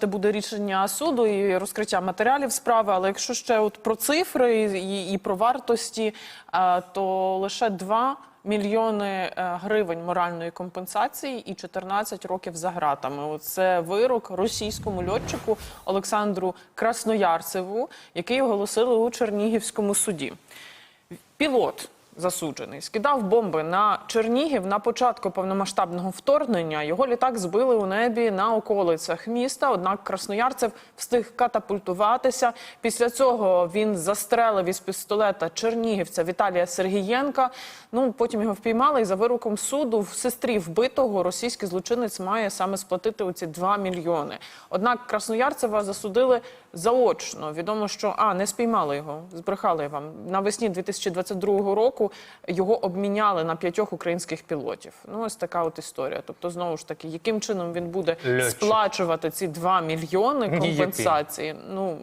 Це буде рішення суду і розкриття матеріалів справи. Але якщо ще от про цифри і, і про вартості, е, то лише 2 мільйони е, гривень моральної компенсації і 14 років за ґратами. Це вирок російському льотчику Олександру Красноярцеву, який оголосили у Чернігівському суді. Пілот засуджений скидав бомби на Чернігів на початку повномасштабного вторгнення. Його літак збили у небі на околицях міста. Однак Красноярцев встиг катапультуватися. Після цього він застрелив із пістолета чернігівця Віталія Сергієнка. Ну потім його впіймали. І за вироком суду в сестрі вбитого російський злочинець має саме сплатити оці 2 мільйони. Однак Красноярцева засудили заочно. Відомо, що а не спіймали його, збрехали вам навесні 2022 року. Його обміняли на п'ятьох українських пілотів. Ну ось така от історія. Тобто, знову ж таки, яким чином він буде Льотчик. сплачувати ці 2 мільйони компенсації? Ну